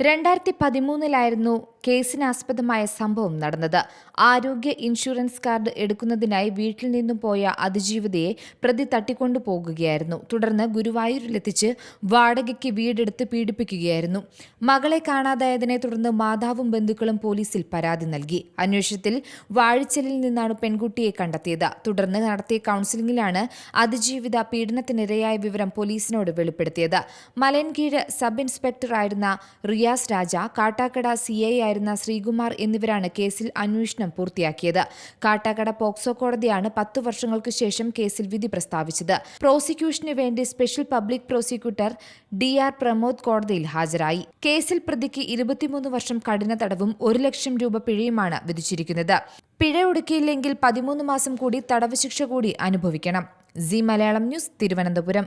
രണ്ടായിരത്തി പതിമൂന്നിലായിരുന്നു കേസിനാസ്പദമായ സംഭവം നടന്നത്. ആരോഗ്യ ഇൻഷുറൻസ് കാർഡ് എടുക്കുന്നതിനായി വീട്ടിൽ നിന്നും പോയ അതിജീവിതയെ പ്രതി തട്ടിക്കൊണ്ടു പോകുകയായിരുന്നു. തുടർന്ന് ഗുരുവായൂരിലെത്തിച്ച് വാടകയ്ക്ക് വീടെടുത്ത് പീഡിപ്പിക്കുകയായിരുന്നു. മകളെ കാണാതായതിനെ തുടർന്ന് മാതാവും ബന്ധുക്കളും പോലീസിൽ പരാതി നൽകി. അന്വേഷണത്തിൽ വാഴിച്ചലിൽ നിന്നാണ് പെൺകുട്ടിയെ കണ്ടെത്തിയത്. തുടർന്ന് നടത്തിയ കൌൺസിലിംഗിലാണ് അതിജീവിത പീഡനത്തിനിരയായ വിവരം പോലീസിനോട് വെളിപ്പെടുത്തിയത്. മലയൻകീഴ് സബ് ഇൻസ്പെക്ടർ ആയിരുന്ന റിയാസ് രാജ കാട്ടാക്കട സി ഐ ആയിരുന്ന ശ്രീകുമാർ എന്നിവരാണ് കേസിൽ അന്വേഷണം പൂർത്തിയാക്കിയത്. കാട്ടാക്കട പോക്സോ കോടതിയാണ് പത്തു വർഷങ്ങൾക്ക് ശേഷം കേസിൽ വിധി പ്രസ്താവിച്ചത്. പ്രോസിക്യൂഷന് വേണ്ടി special public prosecutor D R Pramod കോടതിയിൽ ഹാജരായി. കേസിൽ പ്രതിക്ക് ഇരുപത്തിമൂന്ന് വർഷം കഠിന തടവും ഒരു ലക്ഷം രൂപ പിഴയുമാണ് വിധിച്ചിരിക്കുന്നത്. പിഴ ഒടുക്കിയില്ലെങ്കിൽ പതിമൂന്ന് മാസം കൂടി തടവ് ശിക്ഷ കൂടി അനുഭവിക്കണം. C Malayalam news Thiruvananthapuram.